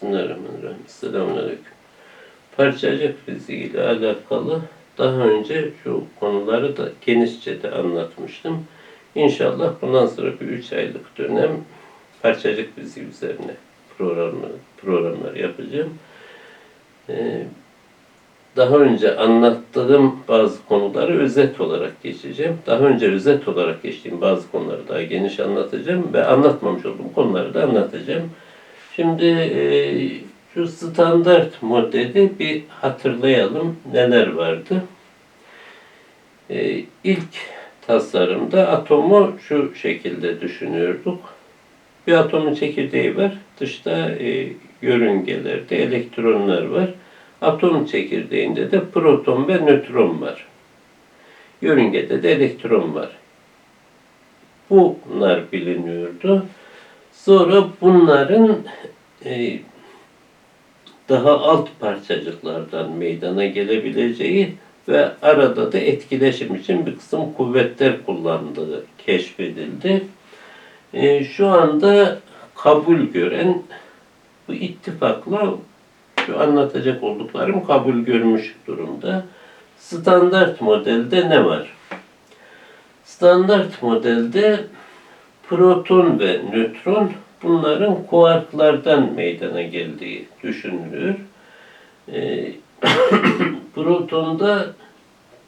Bismillahirrahmanirrahim. Selamünaleyküm. Parçacık fiziği ile alakalı daha önce şu konuları da genişçe de anlatmıştım. İnşallah bundan sonra bir üç aylık dönem parçacık fiziği üzerine programı, programlar yapacağım. Ee, daha önce anlattığım bazı konuları özet olarak geçeceğim. Daha önce özet olarak geçtiğim bazı konuları daha geniş anlatacağım ve anlatmamış olduğum konuları da anlatacağım. Şimdi e, şu standart modeli bir hatırlayalım neler vardı. E, ilk tasarımda atomu şu şekilde düşünüyorduk. Bir atomun çekirdeği var. Dışta e, yörüngelerde elektronlar var. Atom çekirdeğinde de proton ve nötron var. Yörüngede de elektron var. Bunlar biliniyordu. Sonra bunların e, daha alt parçacıklardan meydana gelebileceği ve arada da etkileşim için bir kısım kuvvetler kullandığı keşfedildi. E, şu anda kabul gören bu ittifakla şu anlatacak olduklarım kabul görmüş durumda. Standart modelde ne var? Standart modelde proton ve nötron bunların kuarklardan meydana geldiği düşünülür. Ee, protonda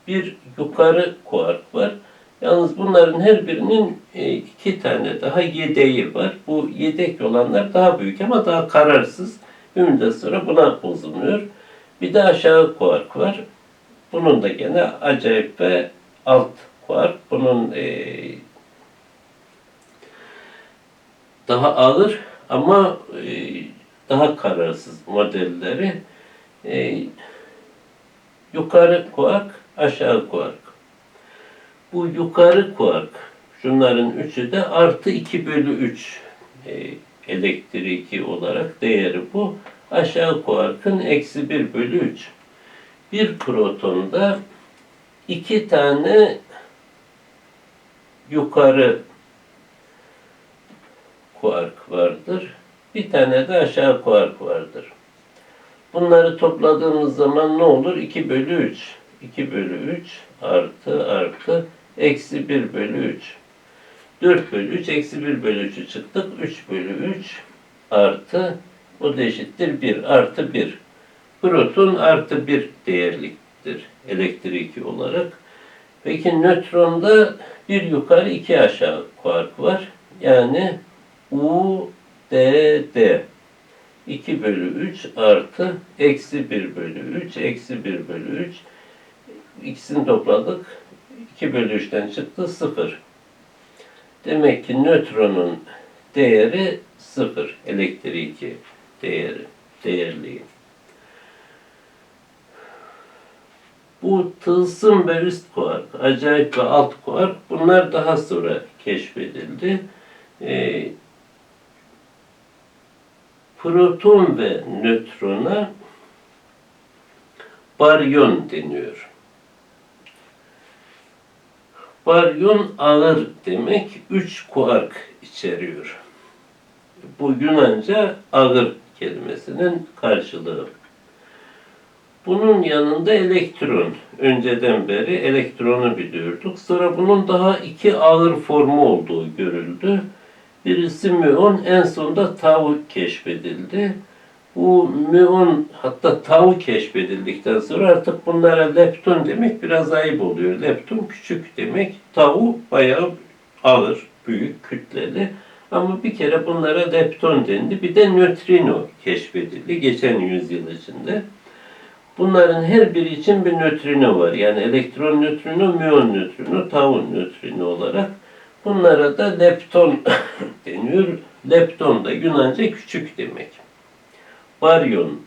bir yukarı kuark var. Yalnız bunların her birinin e, iki tane daha yedeği var. Bu yedek olanlar daha büyük ama daha kararsız. Bir müddet sonra buna bozuluyor. Bir de aşağı kuark var. Bunun da gene acayip ve alt kuark. Bunun e, daha ağır ama e, daha kararsız modelleri. E, yukarı kuark, aşağı kuark. Bu yukarı kuark, şunların üçü de artı 2 bölü 3 e, elektriki olarak değeri bu. Aşağı kuarkın eksi 1 bölü 3. Bir protonda iki tane yukarı kuark vardır. Bir tane de aşağı kuark vardır. Bunları topladığımız zaman ne olur? 2 bölü 3. 2 bölü 3 artı artı eksi 1 bölü 3. 4 bölü 3 eksi 1 bölü 3'ü çıktık. 3 bölü 3 artı o da eşittir 1 artı 1. Proton artı 1 değerliktir elektriki olarak. Peki nötronda bir yukarı iki aşağı kuark var. Yani U, D, D. 2 bölü 3 artı eksi 1 bölü 3 eksi 1 bölü 3 ikisini topladık. 2 bölü 3'ten çıktı 0. Demek ki nötronun değeri 0. Elektriki değeri, değerliği. Bu tılsım ve üst kuark, acayip ve alt kuark bunlar daha sonra keşfedildi. Ee, proton ve nötrona baryon deniyor. Baryon ağır demek, üç kuark içeriyor. Bu Yunanca ağır kelimesinin karşılığı. Bunun yanında elektron. Önceden beri elektronu biliyorduk. Sonra bunun daha iki ağır formu olduğu görüldü. Birisi müon, en sonunda tau keşfedildi. Bu müon hatta tau keşfedildikten sonra artık bunlara lepton demek biraz ayıp oluyor. Lepton küçük demek. Tau bayağı ağır, büyük, kütleli. Ama bir kere bunlara lepton dendi. Bir de nötrino keşfedildi geçen yüzyıl içinde. Bunların her biri için bir nötrino var. Yani elektron nötrino, müon nötrino, tau nötrino olarak. Bunlara da lepton deniyor. Lepton da Yunanca küçük demek. Baryon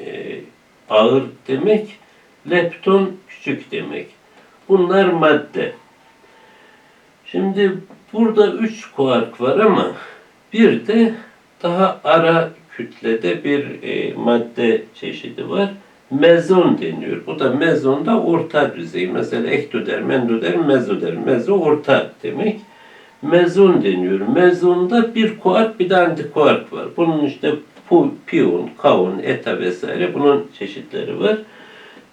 e, ağır demek. Lepton küçük demek. Bunlar madde. Şimdi burada üç kuark var ama bir de daha ara kütlede bir e, madde çeşidi var. Mezon deniyor. Bu da mezon da orta düzey. Mesela ektoderm, endoderm, mezoderm. Mezo orta demek. mezon deniyor. Mezonda bir kuark bir de antikuark var. Bunun işte piyon, kaon, eta vesaire bunun çeşitleri var.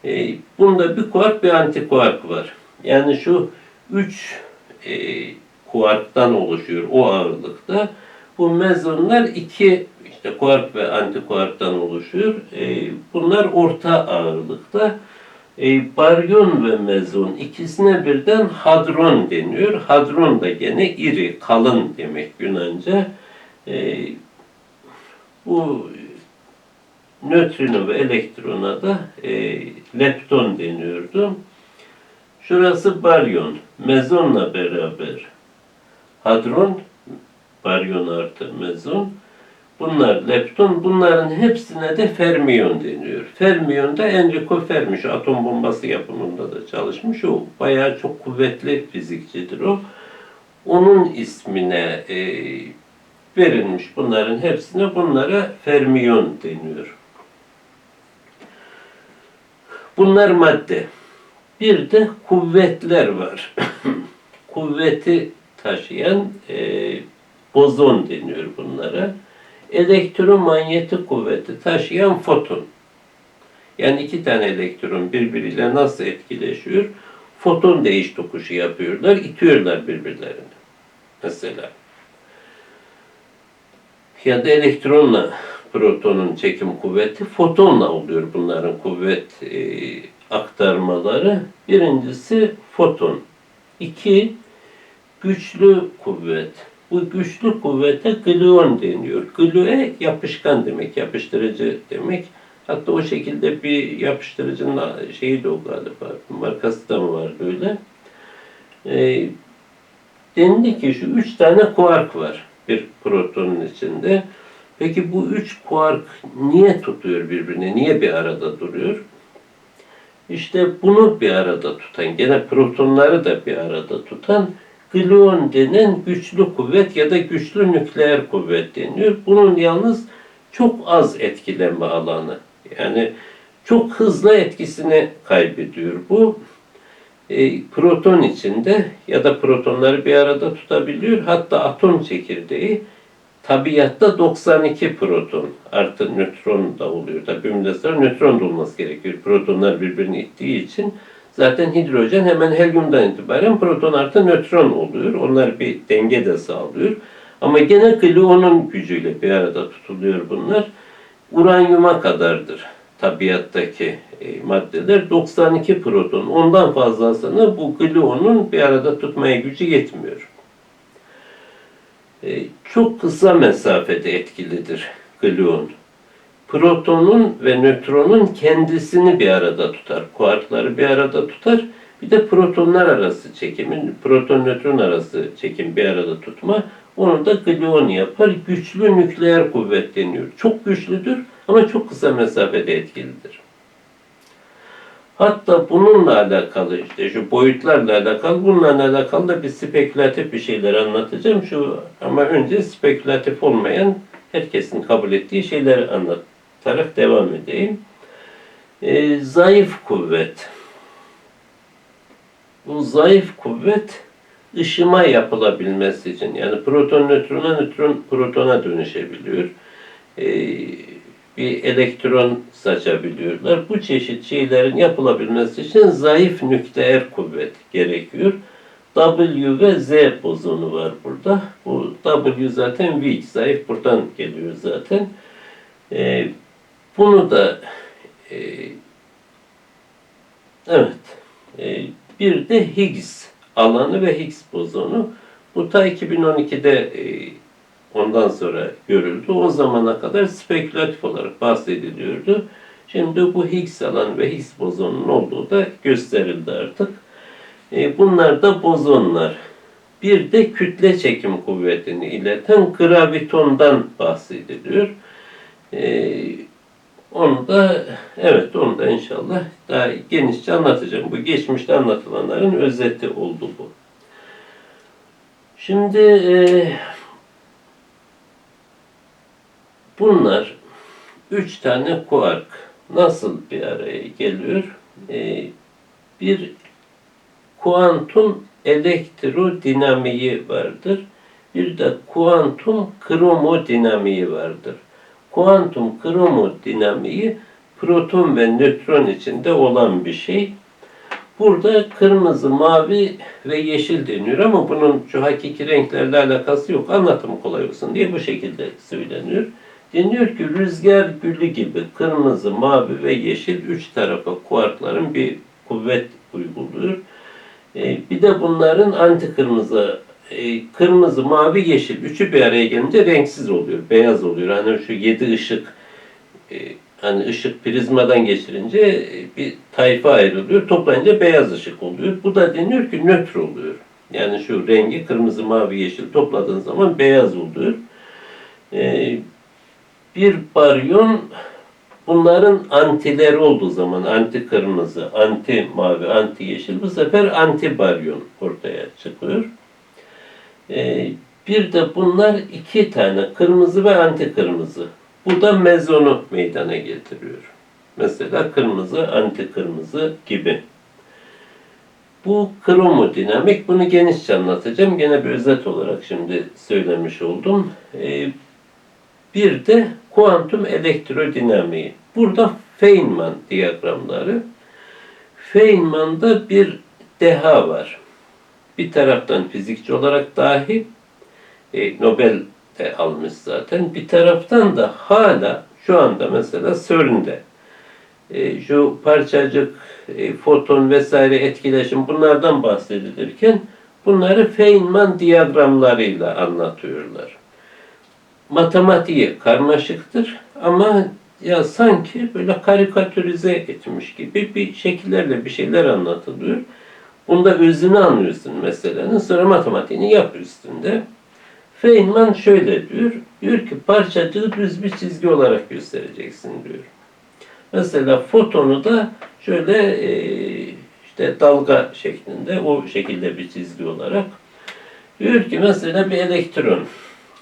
E, bunda bir kuark bir antikuark var. Yani şu üç e, kuarktan oluşuyor o ağırlıkta. Bu mezonlar iki işte kuark ve antikuarktan oluşuyor. E, bunlar orta ağırlıkta. E, baryon ve mezon ikisine birden hadron deniyor. Hadron da gene iri, kalın demek Yunanca. E, bu nötrino ve elektrona da e, lepton deniyordu. Şurası baryon. Mezonla beraber hadron, baryon artı mezon. Bunlar lepton, bunların hepsine de fermiyon deniyor. Fermiyon da Enrico Fermi, şu atom bombası yapımında da çalışmış. O bayağı çok kuvvetli fizikçidir o. Onun ismine e, verilmiş bunların hepsine bunlara fermiyon deniyor. Bunlar madde. Bir de kuvvetler var. Kuvveti taşıyan e, bozon deniyor bunlara. Elektromanyetik kuvveti taşıyan foton. Yani iki tane elektron birbiriyle nasıl etkileşiyor? Foton değiş tokuşu yapıyorlar, itiyorlar birbirlerini. Mesela. Ya da elektronla protonun çekim kuvveti fotonla oluyor bunların kuvvet e, aktarmaları. Birincisi foton. İki, güçlü kuvvet. Bu güçlü kuvvete gluon deniyor. Glue yapışkan demek, yapıştırıcı demek. Hatta o şekilde bir yapıştırıcının şeyi de o galiba, markası da mı var böyle. E, dendi ki şu üç tane kuark var bir protonun içinde. Peki bu üç kuark niye tutuyor birbirine? Niye bir arada duruyor? İşte bunu bir arada tutan, gene protonları da bir arada tutan gluon denen güçlü kuvvet ya da güçlü nükleer kuvvet deniyor. Bunun yalnız çok az etkilenme alanı. Yani çok hızlı etkisini kaybediyor. Bu e, proton içinde ya da protonları bir arada tutabiliyor. Hatta atom çekirdeği tabiatta 92 proton artı nötron da oluyor. Tabi ümlesler nötron da olması gerekiyor. Protonlar birbirini ittiği için zaten hidrojen hemen helyumdan itibaren proton artı nötron oluyor. Onlar bir denge de sağlıyor. Ama gene gluonun gücüyle bir arada tutuluyor bunlar. Uranyuma kadardır tabiattaki e, maddeler 92 proton. Ondan fazlasını bu gluonun bir arada tutmaya gücü yetmiyor. E, çok kısa mesafede etkilidir gluon. Protonun ve nötronun kendisini bir arada tutar. Kuarkları bir arada tutar. Bir de protonlar arası çekimin, proton nötron arası çekim bir arada tutma. Onu da gluon yapar. Güçlü nükleer kuvvet deniyor. Çok güçlüdür ama çok kısa mesafede etkilidir. Hatta bununla alakalı işte şu boyutlarla alakalı bununla alakalı da bir spekülatif bir şeyler anlatacağım. Şu ama önce spekülatif olmayan herkesin kabul ettiği şeyleri anlatarak devam edeyim. Ee, zayıf kuvvet. Bu zayıf kuvvet ışıma yapılabilmesi için yani proton nötrona nötron protona dönüşebiliyor. Ee, bir elektron saçabiliyorlar. Bu çeşit şeylerin yapılabilmesi için zayıf nükleer kuvvet gerekiyor. W ve Z bozonu var burada. Bu W zaten weak, zayıf buradan geliyor zaten. Ee, bunu da e, evet e, bir de Higgs alanı ve Higgs bozonu. Bu ta 2012'de e, ondan sonra görüldü. O zamana kadar spekülatif olarak bahsediliyordu. Şimdi bu Higgs alanı ve Higgs bozonunun olduğu da gösterildi artık. E, bunlar da bozonlar. Bir de kütle çekim kuvvetini ileten gravitondan bahsediliyor. E, onu da evet onu da inşallah daha genişçe anlatacağım. Bu geçmişte anlatılanların özeti oldu bu. Şimdi e, bunlar üç tane kuark nasıl bir araya geliyor? E, bir kuantum elektrodinamiği vardır. Bir de kuantum kromodinamiği vardır. Kuantum kromodinamiği proton ve nötron içinde olan bir şey. Burada kırmızı, mavi ve yeşil deniyor ama bunun şu hakiki renklerle alakası yok. Anlatımı kolay olsun diye bu şekilde söyleniyor. Deniyor ki rüzgar gülü gibi kırmızı, mavi ve yeşil üç tarafa kuarkların bir kuvvet uyguluyor. Ee, bir de bunların anti kırmızı, e, kırmızı, mavi, yeşil üçü bir araya gelince renksiz oluyor, beyaz oluyor. Hani şu yedi ışık e, hani ışık prizmadan geçirince e, bir tayfa ayrılıyor. Toplayınca beyaz ışık oluyor. Bu da deniyor ki nötr oluyor. Yani şu rengi kırmızı, mavi, yeşil topladığın zaman beyaz oluyor. Ee, bir baryon bunların antileri olduğu zaman anti kırmızı, anti mavi, anti yeşil bu sefer anti baryon ortaya çıkıyor. Ee, bir de bunlar iki tane kırmızı ve anti kırmızı. Bu da mezonu meydana getiriyor. Mesela kırmızı, anti kırmızı gibi. Bu kromodinamik. Bunu genişçe anlatacağım. Gene bir özet olarak şimdi söylemiş oldum. Ee, bir de kuantum elektrodinamiği. Burada Feynman diyagramları. Feynman'da bir deha var. Bir taraftan fizikçi olarak dahi e, Nobel de almış zaten. Bir taraftan da hala şu anda mesela CERN'de e, şu parçacık, e, foton vesaire etkileşim bunlardan bahsedilirken bunları Feynman diyagramlarıyla anlatıyorlar. Matematiği karmaşıktır ama ya sanki böyle karikatürize etmiş gibi bir şekillerle bir şeyler anlatılıyor. Bunda özünü anlıyorsun meselenin. Sonra matematiğini yap üstünde. Feynman şöyle diyor. Diyor ki parçacığı düz bir çizgi olarak göstereceksin diyor. Mesela fotonu da şöyle e, işte dalga şeklinde o şekilde bir çizgi olarak. Diyor ki mesela bir elektron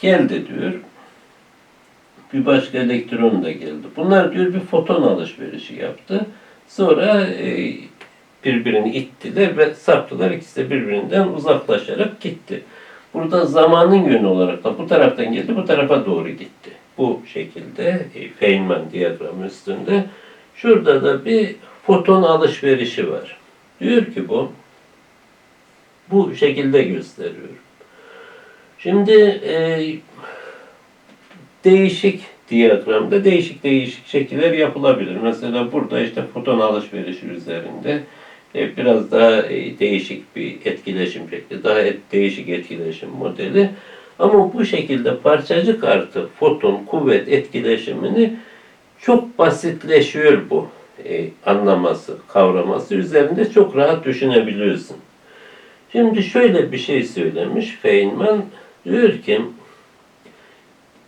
geldi diyor. Bir başka elektron da geldi. Bunlar diyor bir foton alışverişi yaptı. Sonra e, birbirini ittiler ve saptılar. İkisi de birbirinden uzaklaşarak gitti. Burada zamanın yönü olarak da bu taraftan geldi, bu tarafa doğru gitti. Bu şekilde e, Feynman diyagramı üstünde. Şurada da bir foton alışverişi var. Diyor ki bu, bu şekilde gösteriyor. Şimdi e, değişik diyagramda değişik değişik şekiller yapılabilir. Mesela burada işte foton alışverişi üzerinde biraz daha e, değişik bir etkileşim şekli, daha et, değişik etkileşim modeli. Ama bu şekilde parçacık artı foton kuvvet etkileşimini çok basitleşiyor bu e, anlaması, kavraması. Üzerinde çok rahat düşünebiliyorsun. Şimdi şöyle bir şey söylemiş Feynman. Diyor ki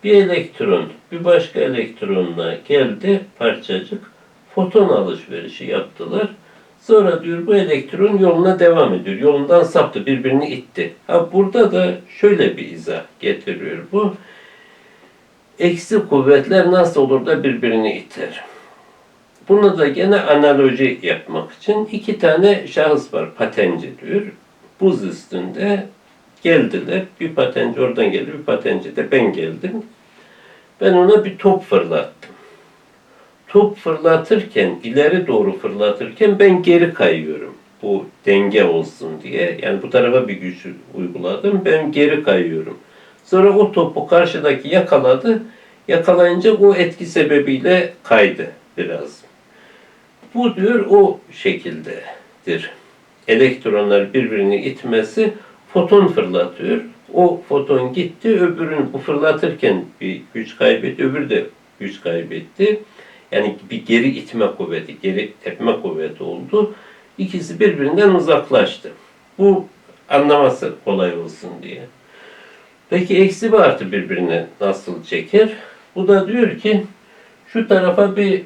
bir elektron bir başka elektronla geldi parçacık foton alışverişi yaptılar. Sonra diyor bu elektron yoluna devam ediyor. Yolundan saptı, birbirini itti. Ha burada da şöyle bir izah getiriyor bu. Eksi kuvvetler nasıl olur da birbirini iter? Bunu da gene analoji yapmak için iki tane şahıs var. Patenci diyor. Buz üstünde geldiler. Bir patenci oradan geldi, bir patenci de ben geldim. Ben ona bir top fırlattım top fırlatırken, ileri doğru fırlatırken ben geri kayıyorum. Bu denge olsun diye. Yani bu tarafa bir güç uyguladım. Ben geri kayıyorum. Sonra o topu karşıdaki yakaladı. Yakalayınca o etki sebebiyle kaydı biraz. Bu diyor o şekildedir. Elektronlar birbirini itmesi foton fırlatıyor. O foton gitti, öbürünü bu fırlatırken bir güç kaybetti, öbürü de güç kaybetti. Yani bir geri itme kuvveti, geri tepme kuvveti oldu. İkisi birbirinden uzaklaştı. Bu anlaması kolay olsun diye. Peki eksi ve artı birbirine nasıl çeker? Bu da diyor ki şu tarafa bir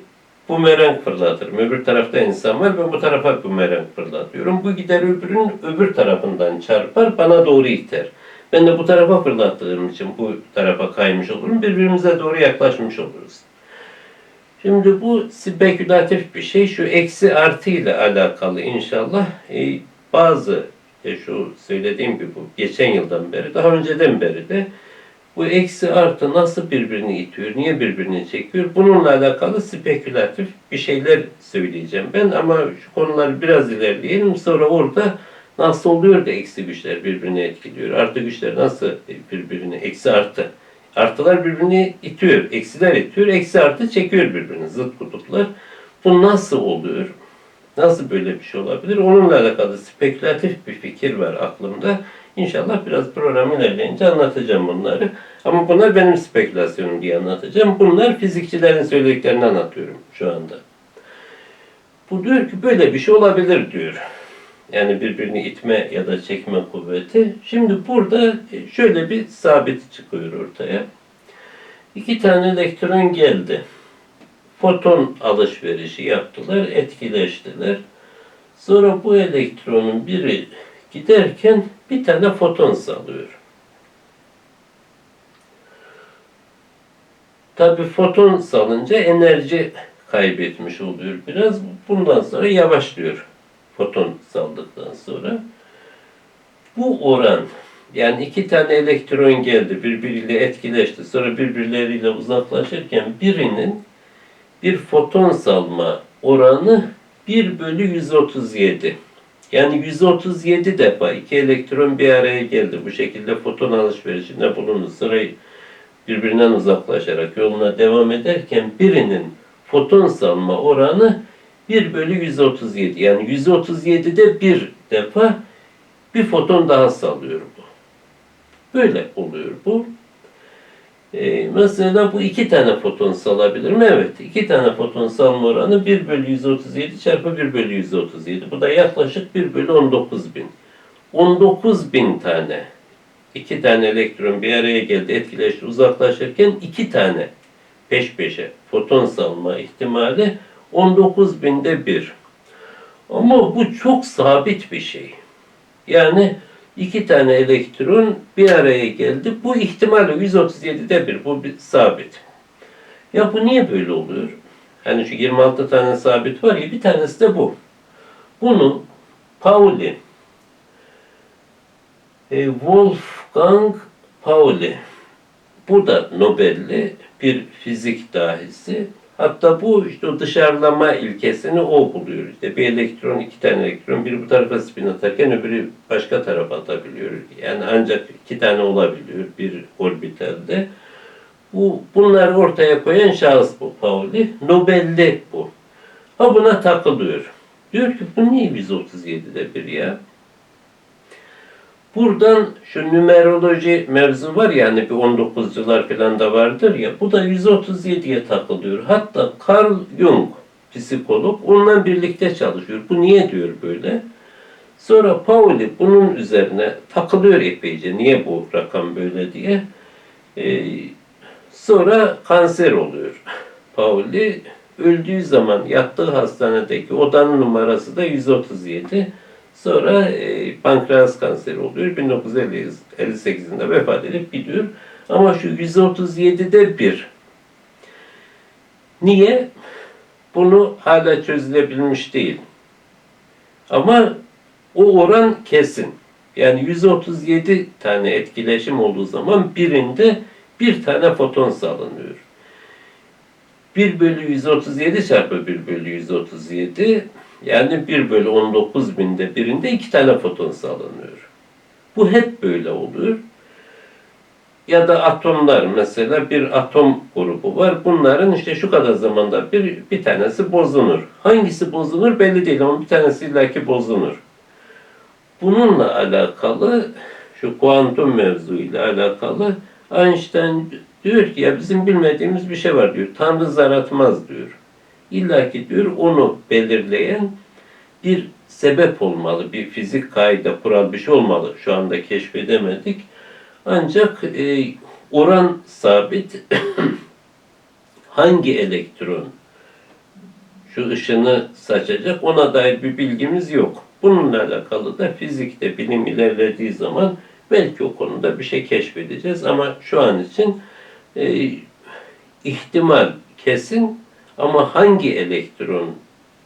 bumerang fırlatırım. Öbür tarafta insan var. Ben bu tarafa bumerang fırlatıyorum. Bu gider öbürünün öbür tarafından çarpar. Bana doğru iter. Ben de bu tarafa fırlattığım için bu tarafa kaymış olurum. Birbirimize doğru yaklaşmış oluruz. Şimdi bu spekülatif bir şey. Şu eksi artı ile alakalı inşallah e, bazı e, şu söylediğim gibi bu geçen yıldan beri, daha önceden beri de bu eksi artı nasıl birbirini itiyor, niye birbirini çekiyor? Bununla alakalı spekülatif bir şeyler söyleyeceğim ben ama şu konuları biraz ilerleyelim. Sonra orada nasıl oluyor da eksi güçler birbirini etkiliyor? Artı güçler nasıl birbirini, eksi artı. Artılar birbirini itiyor, eksiler itiyor, eksi artı çekiyor birbirini, zıt kutuplar. Bu nasıl oluyor? Nasıl böyle bir şey olabilir? Onunla alakalı spekülatif bir fikir var aklımda. İnşallah biraz program ilerleyince anlatacağım bunları. Ama bunlar benim spekülasyonum diye anlatacağım. Bunlar fizikçilerin söylediklerini anlatıyorum şu anda. Bu diyor ki böyle bir şey olabilir diyor. Yani birbirini itme ya da çekme kuvveti. Şimdi burada şöyle bir sabit çıkıyor ortaya. İki tane elektron geldi. Foton alışverişi yaptılar, etkileştiler. Sonra bu elektronun biri giderken bir tane foton salıyor. Tabi foton salınca enerji kaybetmiş oluyor biraz. Bundan sonra yavaşlıyor foton saldıktan sonra. Bu oran yani iki tane elektron geldi birbiriyle etkileşti sonra birbirleriyle uzaklaşırken birinin bir foton salma oranı 1 bölü 137. Yani 137 defa iki elektron bir araya geldi. Bu şekilde foton alışverişinde bulundu. Sırayı birbirinden uzaklaşarak yoluna devam ederken birinin foton salma oranı 1 bölü 137. Yani 137'de bir defa bir foton daha salıyor bu. Böyle oluyor bu. Ee, mesela bu iki tane foton salabilir mi? Evet. iki tane foton salma oranı 1 bölü 137 çarpı 1 bölü 137. Bu da yaklaşık 1 bölü 19 bin. 19 bin tane iki tane elektron bir araya geldi, etkileşti, uzaklaşırken iki tane peş peşe foton salma ihtimali 19 binde bir. Ama bu çok sabit bir şey. Yani iki tane elektron bir araya geldi. Bu ihtimal 137'de bir. Bu bir sabit. Ya bu niye böyle oluyor? Hani şu 26 tane sabit var ya bir tanesi de bu. Bunu Pauli e, Wolfgang Pauli bu da Nobel'li bir fizik dahisi. Hatta bu işte o dışarılama ilkesini o buluyor. İşte bir elektron, iki tane elektron, biri bu tarafa spin atarken öbürü başka tarafa atabiliyor. Yani ancak iki tane olabiliyor bir orbitalde. Bu, bunları ortaya koyan şahıs bu Pauli. Nobel'li bu. Ha buna takılıyor. Diyor ki bu niye 137'de bir ya? Buradan şu numeroloji mevzu var ya hani bir 19'cular falan da vardır ya bu da 137'ye takılıyor. Hatta Carl Jung psikolog onunla birlikte çalışıyor. Bu niye diyor böyle? Sonra Pauli bunun üzerine takılıyor epeyce. Niye bu rakam böyle diye. Ee, sonra kanser oluyor. Pauli öldüğü zaman yattığı hastanedeki odanın numarası da 137. Sonra e, pankreas kanseri oluyor. 1958'inde vefat edip gidiyor. Ama şu 137'de bir. Niye? Bunu hala çözülebilmiş değil. Ama o oran kesin. Yani 137 tane etkileşim olduğu zaman birinde bir tane foton salınıyor. 1 bölü 137 çarpı 1 bölü 137 yani 1 bölü 19 binde birinde iki tane foton salınıyor. Bu hep böyle oluyor. Ya da atomlar mesela bir atom grubu var. Bunların işte şu kadar zamanda bir, bir tanesi bozulur. Hangisi bozulur belli değil ama bir tanesi illaki bozulur. Bununla alakalı şu kuantum mevzuyla alakalı Einstein diyor ki ya bizim bilmediğimiz bir şey var diyor. Tanrı zar atmaz diyor. İlla ki diyor onu belirleyen bir sebep olmalı, bir fizik kaide, kural bir şey olmalı. Şu anda keşfedemedik. Ancak e, oran sabit hangi elektron şu ışını saçacak ona dair bir bilgimiz yok. Bununla alakalı da fizikte bilim ilerlediği zaman belki o konuda bir şey keşfedeceğiz ama şu an için e, ihtimal kesin ama hangi elektron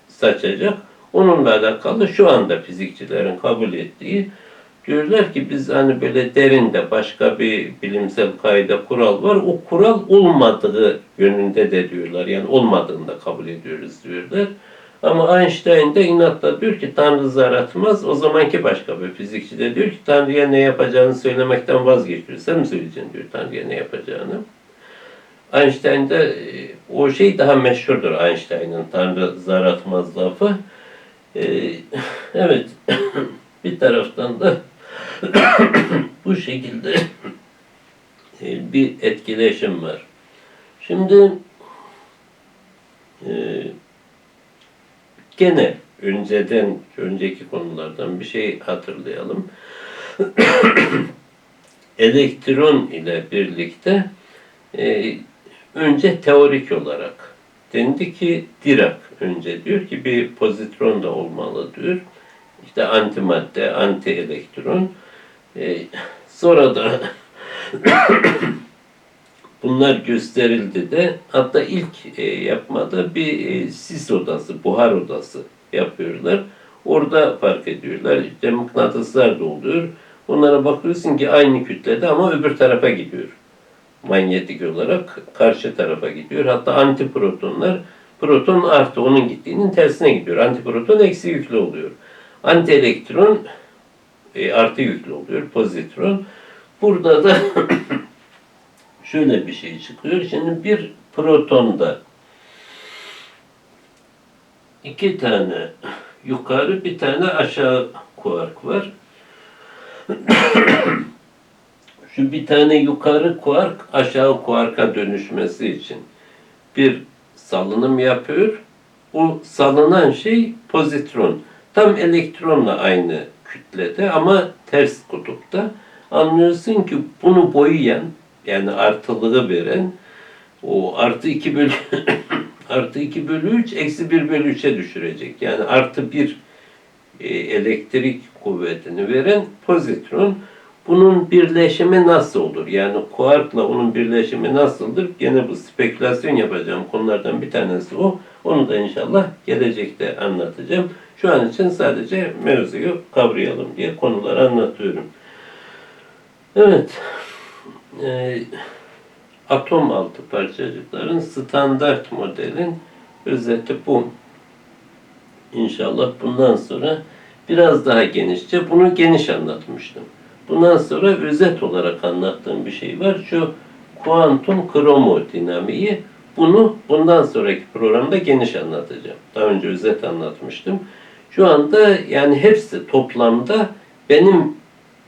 saçacak Onunla alakalı şu anda fizikçilerin kabul ettiği diyorlar ki biz hani böyle derinde başka bir bilimsel kaide kural var. O kural olmadığı yönünde de diyorlar. Yani olmadığını da kabul ediyoruz diyorlar. Ama Einstein de inatla diyor ki Tanrı zar atmaz. O zamanki başka bir fizikçi de diyor ki Tanrı'ya ne yapacağını söylemekten vazgeçiyor. Sen mi söyleyeceksin diyor Tanrı'ya ne yapacağını. Einstein'de e, o şey daha meşhurdur Einstein'ın Tanrı zar atmaz lafı. E, evet bir taraftan da bu şekilde e, bir etkileşim var. Şimdi e, gene önceden, önceki konulardan bir şey hatırlayalım. Elektron ile birlikte e, önce teorik olarak dendi ki Dirac önce diyor ki bir pozitron da olmalı diyor. İşte antimadde, anti elektron. E, sonra da bunlar gösterildi de hatta ilk e, yapmada bir e, sis odası, buhar odası yapıyorlar. Orada fark ediyorlar. İşte mıknatıslar da oluyor. Onlara bakıyorsun ki aynı kütlede ama öbür tarafa gidiyor. Manyetik olarak karşı tarafa gidiyor. Hatta antiprotonlar proton artı onun gittiğinin tersine gidiyor. Antiproton eksi yüklü oluyor. Antielektron e, artı yüklü oluyor. Pozitron. Burada da şöyle bir şey çıkıyor. Şimdi bir protonda iki tane yukarı bir tane aşağı kuark var. Şu bir tane yukarı kuark aşağı kuarka dönüşmesi için bir salınım yapıyor. O salınan şey pozitron. Tam elektronla aynı kütlede ama ters kutupta. Anlıyorsun ki bunu boyayan yani artılığı veren o artı 2 bölü artı 2 bölü 3 eksi 1 bölü 3'e düşürecek. Yani artı 1 e, elektrik kuvvetini veren pozitron. Bunun birleşimi nasıl olur? Yani kuarkla onun birleşimi nasıldır? Gene bu spekülasyon yapacağım konulardan bir tanesi o. Onu da inşallah gelecekte anlatacağım. Şu an için sadece mevzuyu kavrayalım diye konuları anlatıyorum. Evet. Ee, atom altı parçacıkların standart modelin özeti bu. İnşallah bundan sonra biraz daha genişçe bunu geniş anlatmıştım. Bundan sonra özet olarak anlattığım bir şey var. Şu kuantum kromodinamiği bunu bundan sonraki programda geniş anlatacağım. Daha önce özet anlatmıştım. Şu anda yani hepsi toplamda benim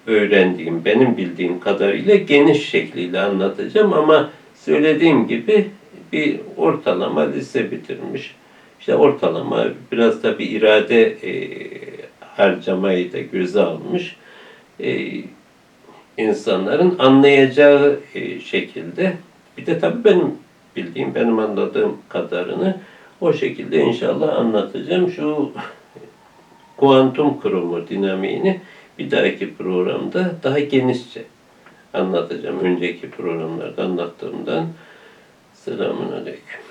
öğrendiğim, benim bildiğim kadarıyla geniş şekliyle anlatacağım ama söylediğim gibi bir ortalama lise bitirmiş. İşte ortalama biraz da bir irade e, harcamayı da göze almış. E, insanların anlayacağı e, şekilde bir de tabii benim bildiğim, benim anladığım kadarını o şekilde inşallah anlatacağım. Şu kuantum kromodinamiğini bir dahaki programda daha genişçe anlatacağım. Önceki programlarda anlattığımdan. Selamun Aleyküm.